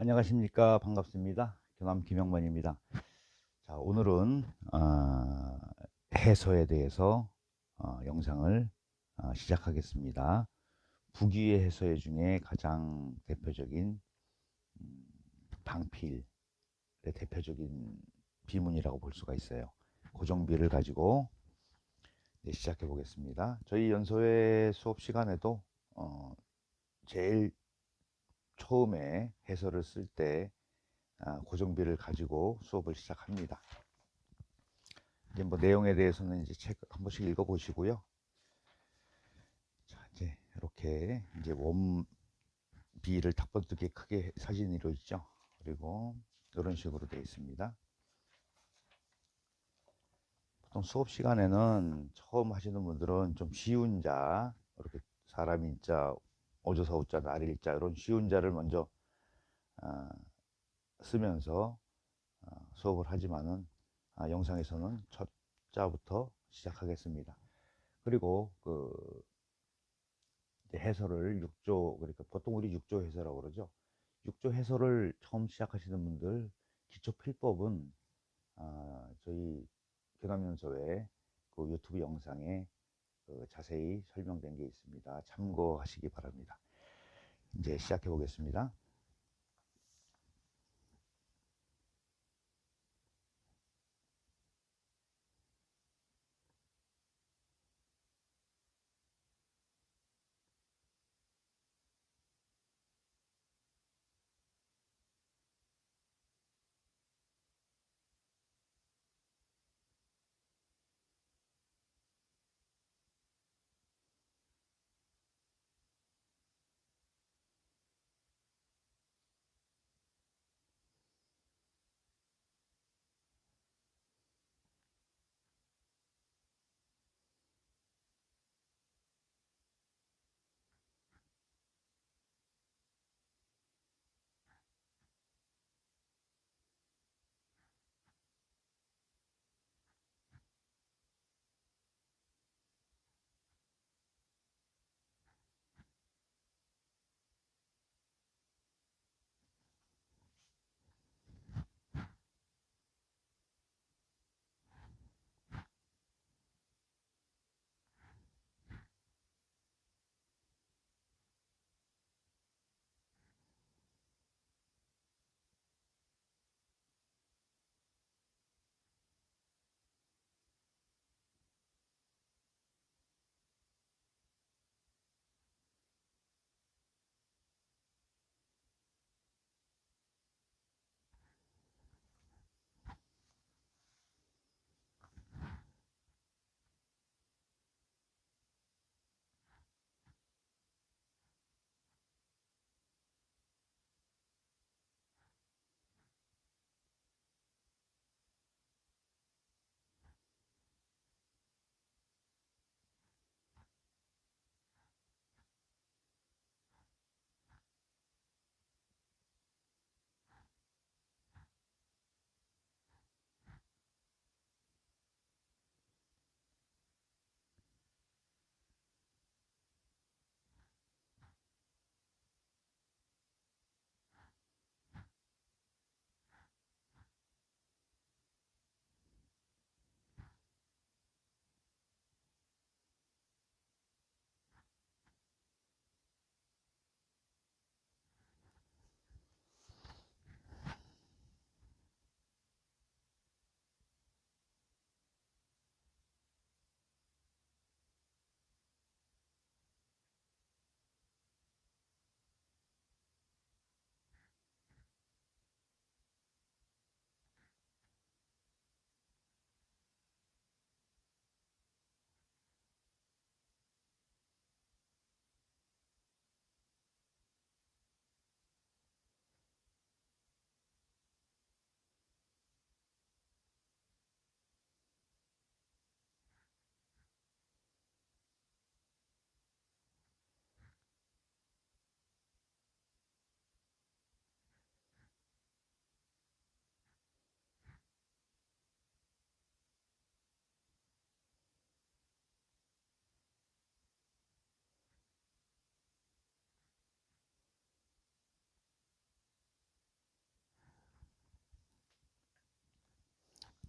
안녕하십니까. 반갑습니다. 교남 김영만입니다. 자 오늘은 어, 해서에 대해서 어, 영상을 어, 시작하겠습니다. 북위의 해서의 중에 가장 대표적인 음, 방필의 대표적인 비문이라고 볼 수가 있어요. 고정비를 가지고 이제 시작해 보겠습니다. 저희 연소회 수업 시간에도 어, 제일 처음에 해설을 쓸때 아, 고정비를 가지고 수업을 시작합니다. 이제 뭐 내용에 대해서는 이제 책 한 번씩 읽어 보시고요. 자, 이제 이렇게 이제 원비를 딱 번뜩이 크게 사진으로 있죠. 그리고 이런 식으로 되어 있습니다. 보통 수업 시간에는 처음 하시는 분들은 좀 쉬운 자, 이렇게 사람 인자, 오조사우자, 날일자 이런 쉬운 자를 먼저 아, 쓰면서 아, 수업을 하지만은 아, 영상에서는 첫 자부터 시작하겠습니다. 그리고 그 해설을 6조 그러니까 보통 우리 6조 해설이라고 그러죠. 6조 해설을 처음 시작하시는 분들 기초 필법은 아, 저희 교남연서회 그 유튜브 영상에 그 자세히 설명된 게 있습니다. 참고하시기 바랍니다. 이제 시작해 보겠습니다.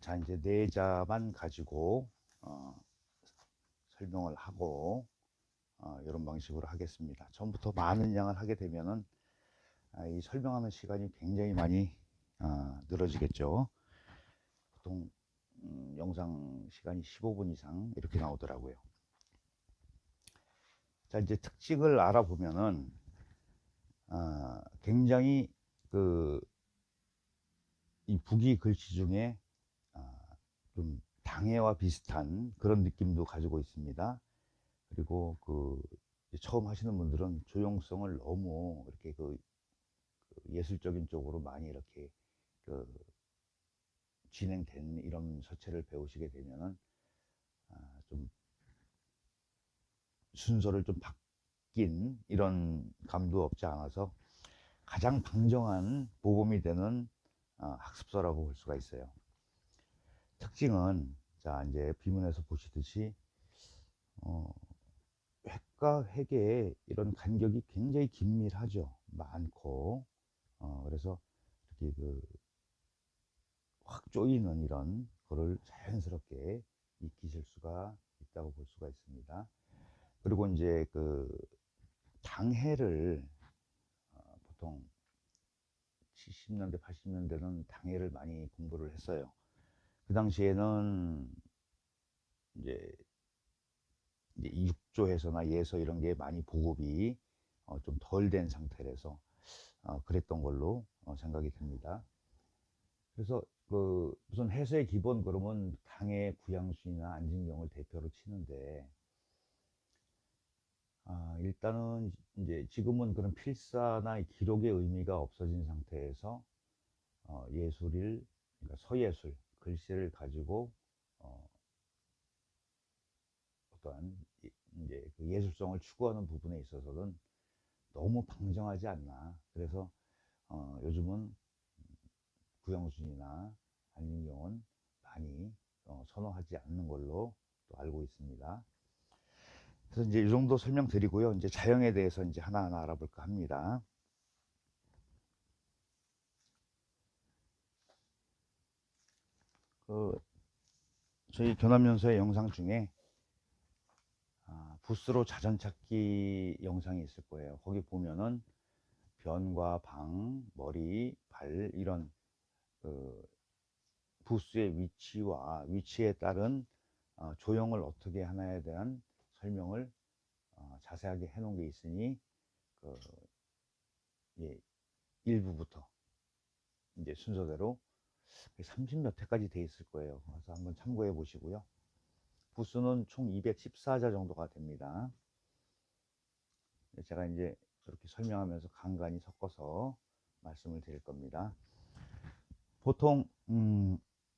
자, 이제 내자만 가지고 어, 설명을 하고 어, 이런 방식으로 하겠습니다. 처음부터 많은 양을 하게 되면은 아, 이 설명하는 시간이 굉장히 많이 어, 늘어지겠죠. 보통 음, 영상 시간이 15분 이상 이렇게 나오더라고요. 자, 이제 특징을 알아보면은 아, 굉장히 그 이 북이 글씨 중에 아, 좀 당해와 비슷한 그런 느낌도 가지고 있습니다. 그리고 그 처음 하시는 분들은 조용성을 너무 이렇게 그, 그 예술적인 쪽으로 많이 이렇게 그 진행된 이런 서체를 배우시게 되면은 아, 좀 순서를 좀 바뀐 이런 감도 없지 않아서 가장 방정한 모범이 되는 어, 학습서라고 볼 수가 있어요. 특징은 자 이제 비문에서 보시듯이 어, 획과 획의 이런 간격이 굉장히 긴밀하죠. 많고 어, 그래서 이렇게 그 확 조이는 이런 거를 자연스럽게 익히실 수가 있다고 볼 수가 있습니다. 그리고 이제 그 당해를 어, 보통 70년대, 80년대는 당해를 많이 공부를 했어요. 그 당시에는 이제, 이제 육조에서나 예서 이런 게 많이 보급이 어, 좀 덜 된 상태라서 어, 그랬던 걸로 어, 생각이 듭니다. 그래서 그 무슨 해서의 기본 그러면 당해 구양순이나 안진경을 대표로 치는데 아, 일단은 이제 지금은 그런 필사나 기록의 의미가 없어진 상태에서 어, 예술일, 그러니까 서예술, 글씨를 가지고 어, 어떠한 이제 그 예술성을 추구하는 부분에 있어서는 너무 방정하지 않나. 그래서 어, 요즘은 구영순이나 안민경은 많이 어, 선호하지 않는 걸로 또 알고 있습니다. 그래서 이제 이 정도 설명드리고요. 이제 자형에 대해서 이제 하나하나 알아볼까 합니다. 그 저희 교남연수의 영상 중에 아, 부스로 자전 찾기 영상이 있을 거예요. 거기 보면은 변과 방, 머리, 발 이런 그 부스의 위치와 위치에 따른 어, 조형을 어떻게 하나에 대한 설명을 어, 자세하게 해놓은 게 있으니 그 예, 1부부터 이제 순서대로 30몇 회까지 돼 있을 거예요. 그래서 한번 참고해 보시고요. 부수는 총 214자 정도가 됩니다. 제가 이제 그렇게 설명하면서 간간히 섞어서 말씀을 드릴 겁니다. 보통 음,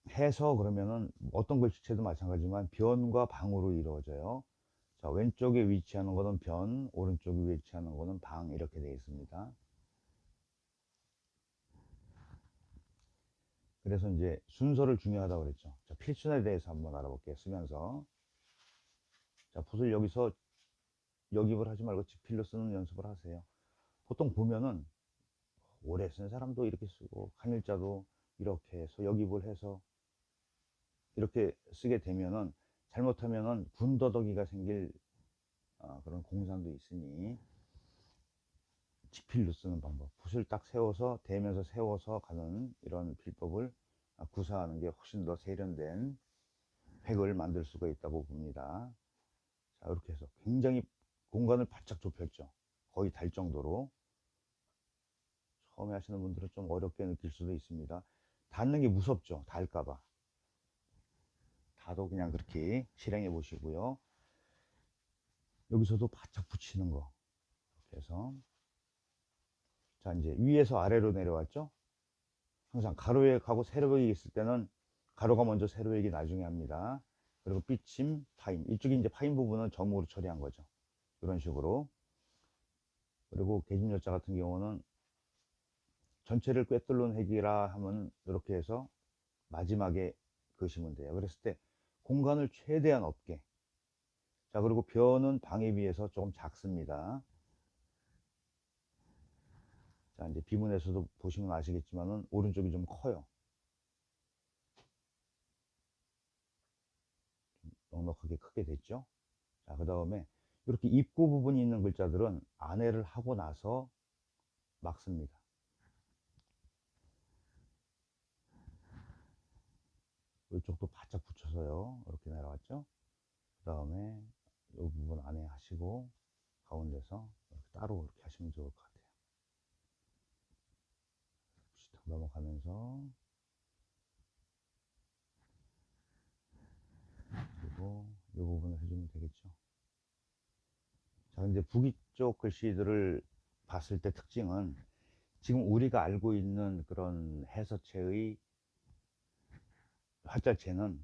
해서 그러면은 어떤 글씨체도 마찬가지지만 변과 방으로 이루어져요. 자, 왼쪽에 위치하는 것은 변, 오른쪽에 위치하는 것은 방 이렇게 되어 있습니다. 그래서 이제 순서를 중요하다고 그랬죠. 자, 필순에 대해서 한번 알아볼게요. 쓰면서. 자, 붓을 여기서 역입을 하지 말고 지필로 쓰는 연습을 하세요. 보통 보면은 오래 쓴 사람도 이렇게 쓰고 한일자도 이렇게 해서 역입을 해서 이렇게 쓰게 되면은 잘못하면은 군더더기가 생길 어, 그런 공산도 있으니 지필로 쓰는 방법. 붓을 딱 세워서 대면서 세워서 가는 이런 필법을 구사하는 게 훨씬 더 세련된 획을 만들 수가 있다고 봅니다. 자 이렇게 해서 굉장히 공간을 바짝 좁혔죠. 거의 달 정도로. 처음에 하시는 분들은 좀 어렵게 느낄 수도 있습니다. 닿는 게 무섭죠 닿을까봐. 다도 그냥 그렇게 실행해 보시고요. 여기서도 바짝 붙이는 거. 이렇게 해서 자, 이제 위에서 아래로 내려왔죠? 항상 가로에 가고 세로에 있을 때는 가로가 먼저 세로액이 나중에 합니다. 그리고 삐침, 파임. 이쪽이 이제 파임 부분은 점으로 처리한 거죠. 이런 식으로. 그리고 계집열자 같은 경우는 전체를 꿰뚫는 핵이라 하면 이렇게 해서 마지막에 그시면 돼요. 그랬을 때 공간을 최대한 없게. 자, 그리고 변은 방에 비해서 조금 작습니다. 자, 이제 비문에서도 보시면 아시겠지만은 오른쪽이 좀 커요. 넉넉하게 크게 됐죠. 자, 그 다음에 이렇게 입구 부분이 있는 글자들은 안해를 하고 나서 막습니다. 이쪽도 바짝 붙여서요. 이렇게 내려왔죠. 그 다음에 이 부분 안에 하시고 가운데서 이렇게 따로 이렇게 하시면 좋을 것 같아요. 넘어가면서 그리고 이 부분을 해주면 되겠죠. 자, 이제 북위 쪽 글씨들을 봤을 때 특징은 지금 우리가 알고 있는 그런 해서체의 활자체는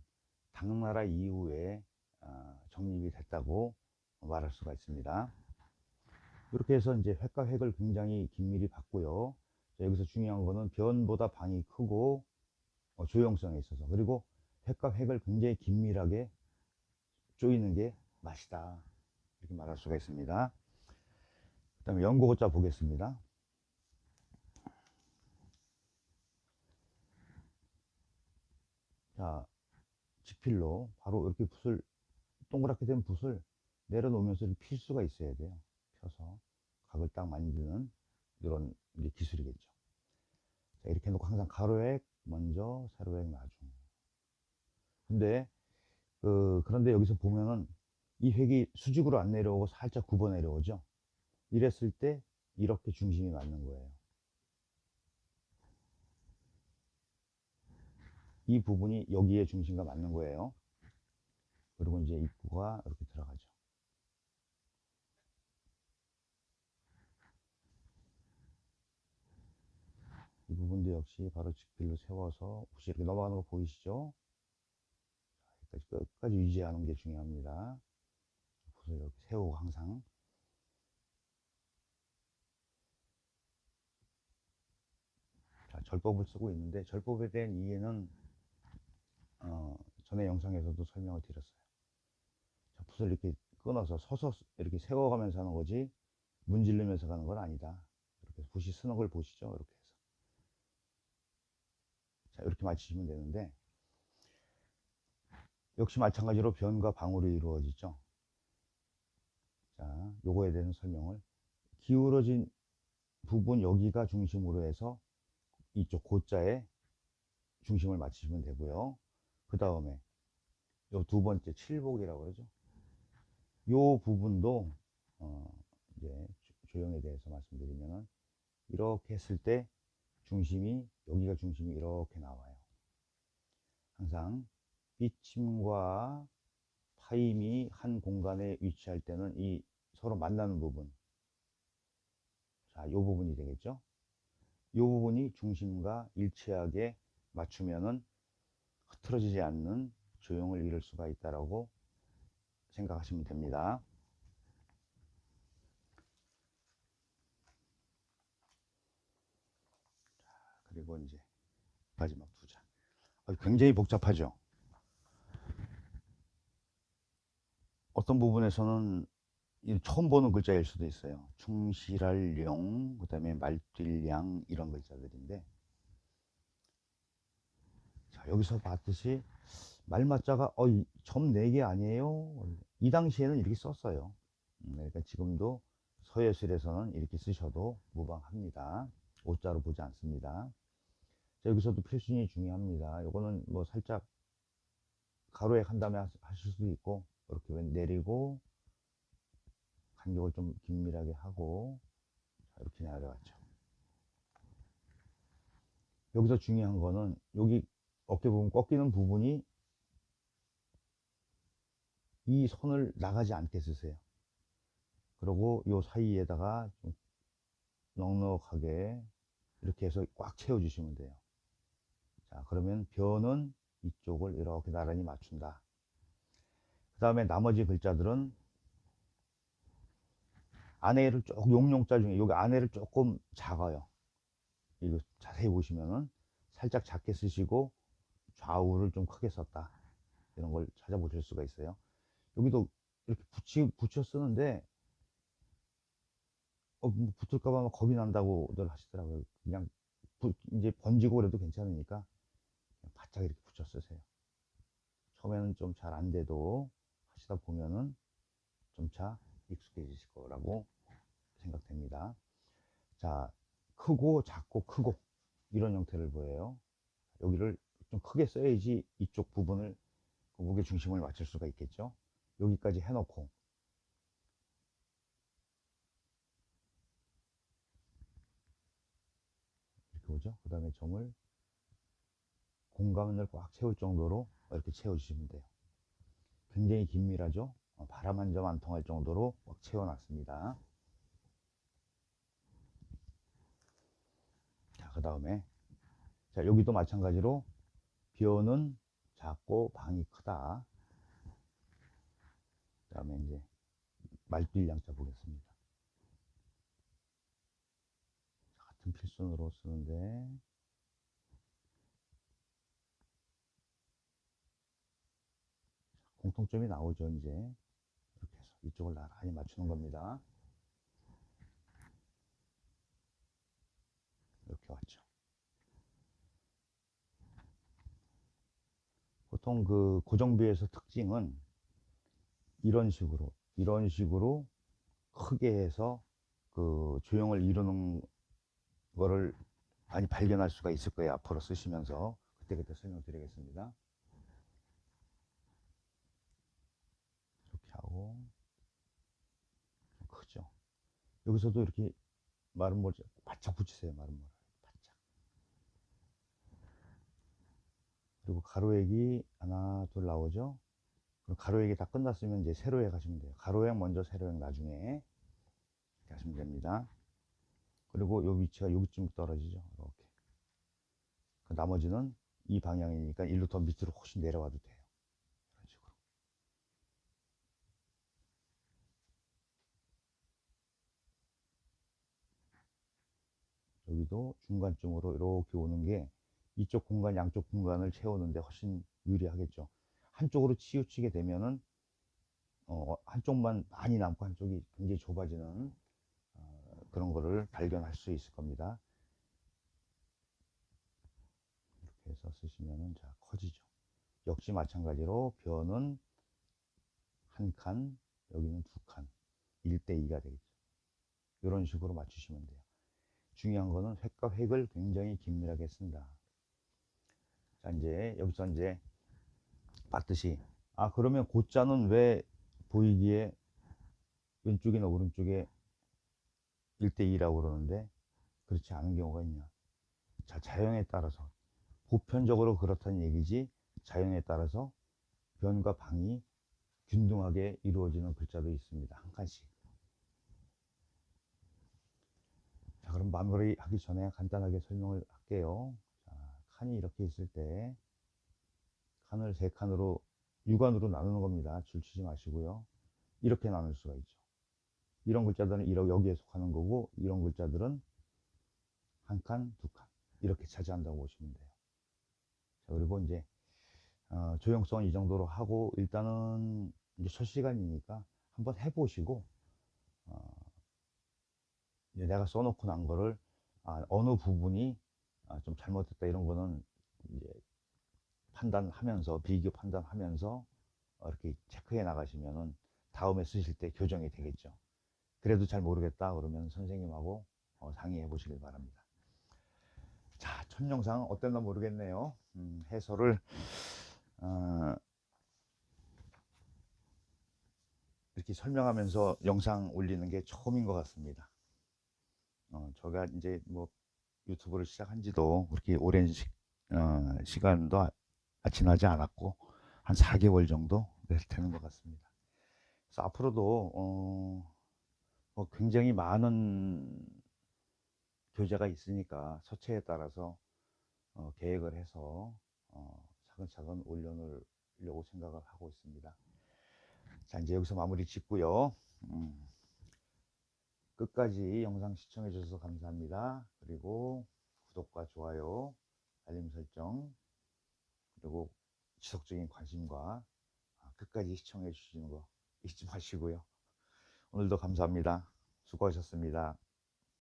당나라 이후에 어, 정립이 됐다고 말할 수가 있습니다. 이렇게 해서 이제 획과 획을 굉장히 긴밀히 봤고요. 자, 여기서 중요한 거는 변보다 방이 크고 어, 조형성에 있어서 그리고 획과 획을 굉장히 긴밀하게 조이는 게 맛이다. 이렇게 말할 수가 있습니다. 그 다음에 연고자 보겠습니다. 자, 직필로 바로 이렇게 붓을, 동그랗게 된 붓을 내려놓으면서 필 수가 있어야 돼요. 펴서 각을 딱 만드는 이런 기술이겠죠. 자, 이렇게 놓고 항상 가로획 먼저, 세로획 나중. 근데, 그, 그런데 여기서 보면은 이 획이 수직으로 안 내려오고 살짝 굽어 내려오죠. 이랬을 때 이렇게 중심이 맞는 거예요. 이 부분이 여기에 중심과 맞는 거예요. 그리고 이제 입구가 이렇게 들어가죠. 이 부분도 역시 바로 직필로 세워서 혹시 이렇게 넘어가는 거 보이시죠? 여기까지 끝까지 유지하는 게 중요합니다. 붓을 이렇게 세우고 항상 자, 절법을 쓰고 있는데 절법에 대한 이해는 어, 전에 영상에서도 설명을 드렸어요. 자, 붓을 이렇게 끊어서 서서 이렇게 세워가면서 하는 거지 문지르면서 가는 건 아니다. 이렇게 붓이 쓰는 걸 보시죠. 이렇게. 자, 이렇게 맞추시면 되는데 역시 마찬가지로 변과 방으로 이루어지죠. 자, 요거에 대해서 설명을 기울어진 부분 여기가 중심으로 해서 이쪽 고자에 중심을 맞추시면 되고요. 그 다음에 요 두 번째 칠복이라고 그러죠. 요 부분도 어 이제 조형에 대해서 말씀드리면은 이렇게 했을 때 중심이 여기가 중심이 이렇게 나와요. 항상 삐침과 파임이 한 공간에 위치할 때는 이 서로 만나는 부분 자, 요 부분이 되겠죠. 요 부분이 중심과 일치하게 맞추면은 흐트러지지 않는 조형을 이룰 수가 있다라고 생각하시면 됩니다. 자, 그리고 이제 마지막 두 장. 아, 굉장히 복잡하죠. 어떤 부분에서는 이 처음 보는 글자일 수도 있어요. 충실할 용, 그 다음에 말뛸 양 이런 글자들인데 자 여기서 봤듯이 말맞자가 어, 점 4개 아니에요? 이 당시에는 이렇게 썼어요. 음, 그러니까 지금도 서예술에서는 이렇게 쓰셔도 무방합니다. 오자로 보지 않습니다. 자, 여기서도 필순이 중요합니다. 요거는 뭐 살짝 가로액 한 다음에 하실 수도 있고 이렇게 내리고 간격을 좀 긴밀하게 하고 자, 이렇게 내려갔죠. 여기서 중요한 거는 여기 어깨 부분 꺾이는 부분이 이 선을 나가지 않게 쓰세요. 그리고 요 사이에다가 좀 넉넉하게 이렇게 해서 꽉 채워주시면 돼요. 자, 그러면 변은 이쪽을 이렇게 나란히 맞춘다. 그 다음에 나머지 글자들은 안에를 쭉 용용자 중에 여기 안에를 조금 작아요. 이거 자세히 보시면은 살짝 작게 쓰시고 좌우를 좀 크게 썼다. 이런 걸 찾아보실 수가 있어요. 여기도 이렇게 붙이, 붙여 쓰는데 어, 뭐 붙을까봐 막 겁이 난다고들 하시더라고요. 그냥 부, 이제 번지고 그래도 괜찮으니까 바짝 이렇게 붙여 쓰세요. 처음에는 좀 잘 안 돼도 하시다 보면은 점차 익숙해지실 거라고 생각됩니다. 자, 크고 작고 크고 이런 형태를 보여요. 여기를 좀 크게 써야지 이쪽 부분을 그 무게 중심을 맞출 수가 있겠죠. 여기까지 해놓고 이렇게 오죠. 그 다음에 점을 공간을 꽉 채울 정도로 이렇게 채워주시면 돼요. 굉장히 긴밀하죠. 어, 바람 한 점 안 통할 정도로 꽉 채워놨습니다. 자, 그 다음에 자 여기도 마찬가지로 벼는 작고 방이 크다. 그 다음에 이제 말필 양자 보겠습니다. 자, 같은 필순으로 쓰는데 공통점이 나오죠 이제 이렇게 해서 이쪽을 나란히 맞추는 겁니다. 이렇게 왔죠. 보통 그 고정비에서 특징은 이런 식으로 이런 식으로 크게 해서 그 조형을 이루는 거를 많이 발견할 수가 있을 거예요. 앞으로 쓰시면서 그때그때 설명드리겠습니다. 이렇게 하고 좀 크죠. 여기서도 이렇게 마른 모자 바짝 붙이세요. 마른 모자 바짝. 그리고 가로액이 하나 둘 나오죠. 가로액이 다 끝났으면 이제 세로에 가시면 돼요. 가로액 먼저 세로액 나중에 이렇게 하시면 됩니다. 그리고 요 위치가 여기쯤 떨어지죠. 이렇게. 그 나머지는 이 방향이니까 일로 더 밑으로 훨씬 내려와도 돼요. 이런 식으로. 여기도 중간쯤으로 이렇게 오는 게 이쪽 공간, 양쪽 공간을 채우는데 훨씬 유리하겠죠. 한쪽으로 치우치게 되면은 어, 한쪽만 많이 남고 한쪽이 굉장히 좁아지는 어, 그런 거를 발견할 수 있을 겁니다. 이렇게 해서 쓰시면은 자 커지죠. 역시 마찬가지로 변은 한 칸, 여기는 두 칸, 1대2가 되겠죠. 이런 식으로 맞추시면 돼요. 중요한 거는 획과 획을 굉장히 긴밀하게 쓴다. 자, 이제 여기서 이제 봤듯이 아 그러면 고자는 왜 보이기에 왼쪽이나 오른쪽에 1대2라고 그러는데 그렇지 않은 경우가 있냐? 자 자연에 따라서. 보편적으로 그렇다는 얘기지 자연에 따라서 변과 방이 균등하게 이루어지는 글자도 있습니다. 한 칸씩 자 그럼 마무리 하기 전에 간단하게 설명을 할게요 자, 칸이 이렇게 있을 때 칸을 세 칸으로 육안으로 나누는 겁니다. 줄 치지 마시고요. 이렇게 나눌 수가 있죠. 이런 글자들은 이렇게 여기에 속하는 거고 이런 글자들은 한 칸, 두 칸 이렇게 차지한다고 보시면 돼요. 자, 그리고 이제 어, 조형성은 이 정도로 하고 일단은 이제 첫 시간이니까 한번 해보시고 어, 이제 내가 써놓고 난 거를 아, 어느 부분이 아, 좀 잘못됐다 이런 거는 이제 판단하면서 비교 판단하면서 이렇게 체크해 나가시면은 다음에 쓰실 때 교정이 되겠죠. 그래도 잘 모르겠다 그러면 선생님하고 어, 상의해 보시길 바랍니다. 자, 첫 영상 어땠나 모르겠네요. 음, 해설을 어, 이렇게 설명하면서 영상 올리는 게 처음인 것 같습니다. 어, 제가 이제 뭐 유튜브를 시작한 지도 그렇게 오랜 시, 어, 시간도 지나지 않았고 한 4개월 정도 되는 것 같습니다. 그래서 앞으로도 어, 뭐 굉장히 많은 교재가 있으니까 서체에 따라서 어, 계획을 해서 어, 차근차근 올려놓으려고 생각을 하고 있습니다. 자 이제 여기서 마무리 짓고요. 음, 끝까지 영상 시청해 주셔서 감사합니다. 그리고 구독과 좋아요, 알림 설정 그리고 지속적인 관심과 끝까지 시청해 주시는 거 잊지 마시고요. 오늘도 감사합니다. 수고하셨습니다.